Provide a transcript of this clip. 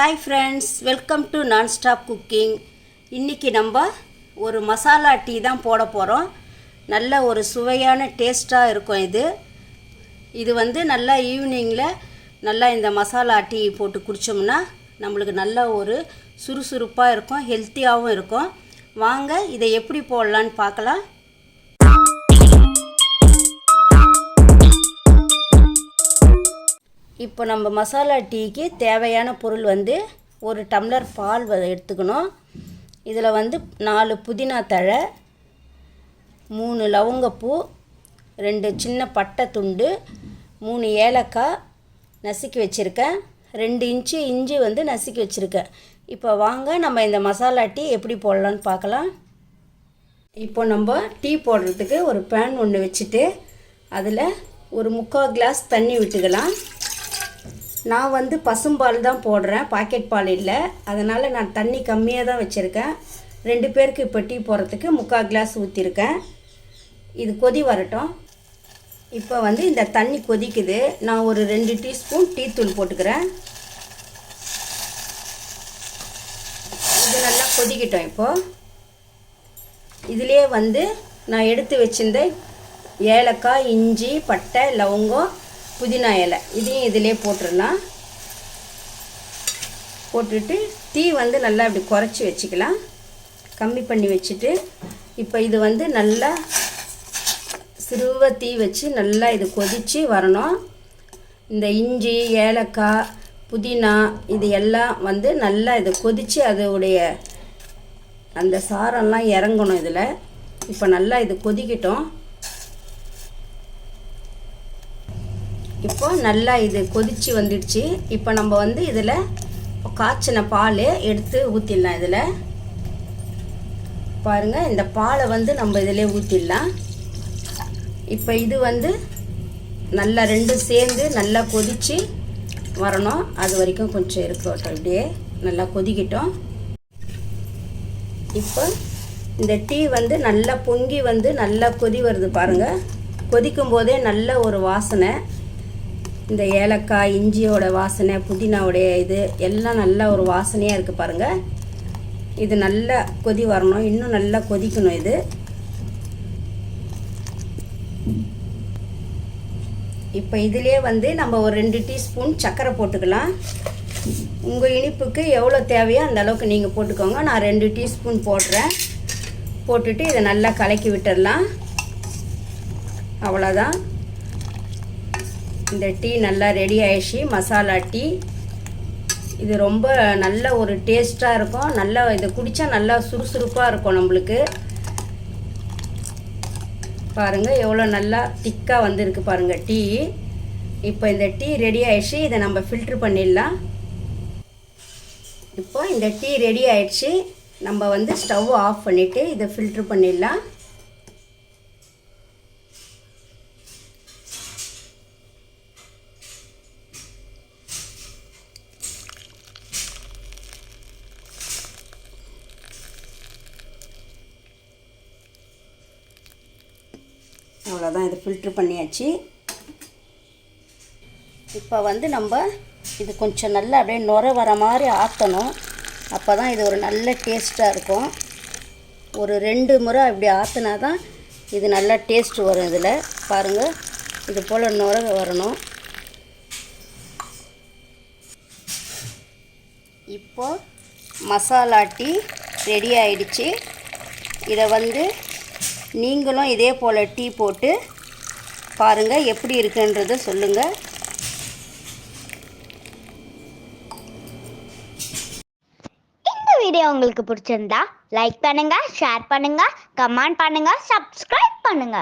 Hi friends welcome to non stop cooking இன்றைக்கி நம்ம ஒரு மசாலா டீ தான் போட போகிறோம் நல்ல ஒரு சுவையான டேஸ்ட்டாக இருக்கும் இது. இது வந்து நல்லா ஈவினிங்கில் நல்லா இந்த மசாலா டீ போட்டு குடித்தோம்னா நம்மளுக்கு நல்ல ஒரு சுறுசுறுப்பாக இருக்கும் ஹெல்த்தியாகவும் இருக்கும். வாங்க இதை எப்படி போடலான்னு பார்க்கலாம். இப்போ நம்ம மசாலா டீக்கு தேவையான பொருள் வந்து ஒரு டம்ளர் பால் வ- எடுத்துக்கணும். இதில் வந்து நாலு புதினா தழை மூணு லவங்கப்பூ ரெண்டு சின்ன பட்டை துண்டு மூணு ஏலக்காய் நசுக்கி வச்சுருக்கேன். ரெண்டு இன்ச்சு இஞ்சி வந்து நசுக்கி வச்சுருக்கேன். இப்போ வாங்க நம்ம இந்த மசாலா டீ எப்படி போடலான்னு பார்க்கலாம். இப்போ நம்ம டீ போடுறதுக்கு ஒரு பேன் ஒன்று வச்சுட்டு அதில் ஒரு முக்கால் கிளாஸ் தண்ணி விட்டுக்கலாம். நான் வந்து பசும்பால் தான் போடுறேன் பாக்கெட் பால் இல்லை. அதனால் நான் தண்ணி கம்மியாக தான் வச்சுருக்கேன். ரெண்டு பேருக்கு இப்போ டீ போடுறதுக்கு முக்கால் கிளாஸ் ஊற்றிருக்கேன் இது கொதி வரட்டும். இப்போ வந்து இந்த தண்ணி கொதிக்குது. நான் ஒரு ரெண்டு டீஸ்பூன் டீத்தூள் போட்டுக்கிறேன். இது நல்லா கொதிக்கட்டும் இப்போது இதிலே வந்து நான் எடுத்து வச்சிருந்த ஏலக்காய் இஞ்சி பட்டை லவங்கம் புதினா இலை. இதையும் இதிலே போட்டுடலாம். போட்டுட்டு தீ வந்து நல்லா இப்படி குறைச்சி வச்சுக்கலாம். கம்மி பண்ணி வச்சுட்டு இப்போ இது வந்து நல்லா சிறுவ தீ வச்சு நல்லா இது கொதித்து வரணும். இந்த இஞ்சி ஏலக்காய் புதினா இது எல்லாம் வந்து நல்லா இது கொதித்து அதோடைய அந்த சாரம்லாம் இறங்கணும் இதில். இப்போ நல்லா இது கொதிக்கிட்டோம். இப்போ நல்லா இது கொதிச்சு வந்துடுச்சு. இப்போ நம்ம வந்து இதில் காய்ச்சின பால் எடுத்து ஊற்றிடலாம் இதில். பாருங்கள் இந்த பாலை வந்து நம்ம இதிலே ஊற்றிடலாம் இப்போ இது வந்து நல்லா ரெண்டும் சேர்ந்து நல்லா கொதித்து வரணும். அது வரைக்கும் கொஞ்சம் இருக்கட்டும் இப்படியே நல்லா கொதிக்கிட்டோம். இப்போ இந்த டீ வந்து நல்லா பொங்கி வந்து நல்லா கொதி வருது பாருங்கள் கொதிக்கும் போதே நல்ல ஒரு வாசனை. இந்த ஏலக்காய் இஞ்சியோட வாசனை புதினாவுடைய இது எல்லாம் நல்ல ஒரு வாசனையாக இருக்குது பாருங்கள் இது நல்லா கொதி வரணும். இன்னும் நல்லா கொதிக்கணும் இது. இப்போ இதிலே வந்து நம்ம ஒரு ரெண்டு டீஸ்பூன் சர்க்கரை போட்டுக்கலாம். உங்கள் இனிப்புக்கு எவ்வளோ தேவையோ அந்த அளவுக்கு நீங்கள் போட்டுக்கோங்க. நான் ரெண்டு டீஸ்பூன் போடுறேன். போட்டுட்டு இதை நல்லா கலக்கி விட்டுடலாம் அவ்வளோதான். இந்த டீ நல்லா ரெடி ஆயிடுச்சு. மசாலா டீ. இது ரொம்ப நல்ல ஒரு டேஸ்ட்டாக இருக்கும். நல்லா இதை குடித்தா நல்லா சுறுசுறுப்பாக இருக்கும் நம்மளுக்கு. பாருங்கள் எவ்வளோ நல்லா திக்காக வந்திருக்கு பாருங்கள் டீ. இப்போ இந்த டீ ரெடி ஆயிடுச்சு. இதை நம்ம ஃபில்ட்ரு பண்ணிடலாம். இப்போ இந்த டீ ரெடி ஆயிடுச்சு. நம்ம வந்து ஸ்டவ் ஆஃப் பண்ணிவிட்டு இதை ஃபில்ட்ரு பண்ணிடலாம். அவ்வளோதான் இது ஃபில்ட்ரு பண்ணியாச்சு. இப்போ வந்து நம்ம இது கொஞ்சம் நல்லா அப்படியே நுர வர மாதிரி ஆற்றணும் அப்போ தான் இது ஒரு நல்ல டேஸ்ட்டாக இருக்கும். ஒரு ரெண்டு முறை அப்படி ஆற்றினா தான் இது நல்லா டேஸ்ட்டு வரும் இதில். பாருங்கள் இது போல் நுர வரணும். இப்போ மசாலா டீ ரெடி ஆயிடுச்சு. இதை வந்து நீங்களும் இதே போல் டீ போட்டு பாருங்கள் எப்படி இருக்குன்றதை சொல்லுங்கள் இந்த வீடியோ உங்களுக்கு பிடிச்சிருந்தா லைக் பண்ணுங்க ஷேர் பண்ணுங்க கமெண்ட் பண்ணுங்க சப்ஸ்கிரைப் பண்ணுங்க.